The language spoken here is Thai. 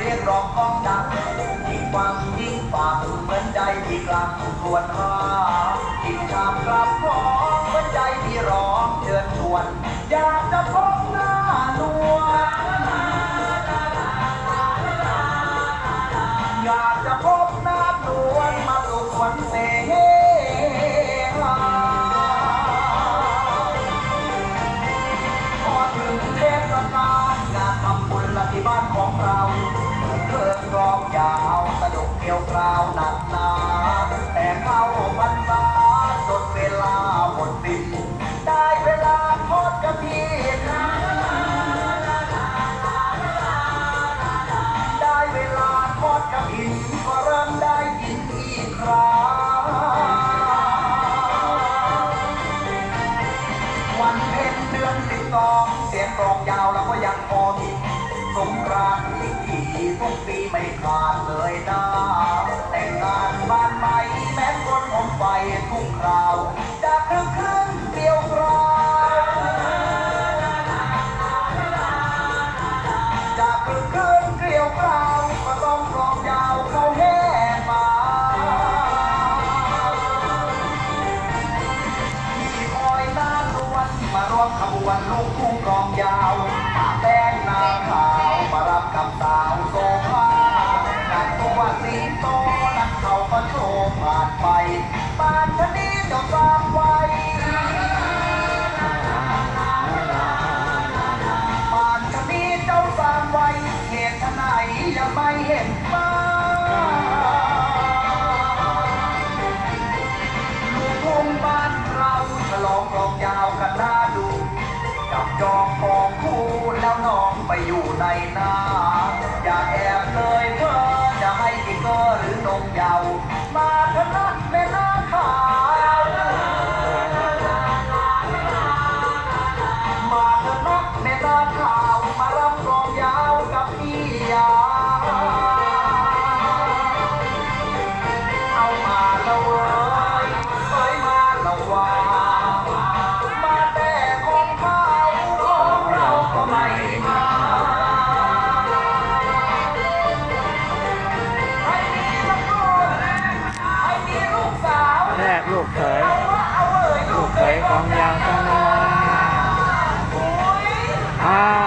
เรียกร้องก้องดังยิ่งฟังยิ่งฟังเหมือนใจที่กลังครวญหายิ่งทำกลับพร้องเหมือนใจที่ร้องเชิญชวน อยากจะพบหน้านวอยากจะพบหน้านวลมาสุขวันเสหาพอถึงเทศกาลงานทำบุญ ที่บ้านของเราเพื่อกองยาวสนุกเกี่ยวกราวหนักหนา แต่เข้าพรรษาจนเวลาหมดสิ้นได้เวลาทอดกระถิ่นได้เวลาทอดกระถินก็เริ่มได้กินอีกครั้งวันเพ็ญเดือนสิบสองเสียงกลองยาวแล้วก็ยังพอมี สงกรานต์ที่ขี่ทุกปีไม่ขาดเลยนะแต่งงานบ้านใหม่แม้คนผมไปทุกคราวจะครึ่งครึ่งเดียวกราวจากครึ่งคืนเกลียวกราวก็ต้องกลองยาวเข้าแห่มาที่คอยนานนวลมารวมขบวนลูกคู่กลองยาว สาวโซฟาการตัวสีโตนักเขาก็โชว์ผ่านไปบ้านชนี้เจ้าสามไว้ป่านชนี้เจ้าสร้างไว้เหตุไหนยังไม่เห็นมานลูกทุ่งบ้านเราฉลองกลองยาวกันน่าดูจับจอง ลูกเขยเอาวะเอาเอ้ยลูกเขยของยาวตะนอยโอ้ยอ้าว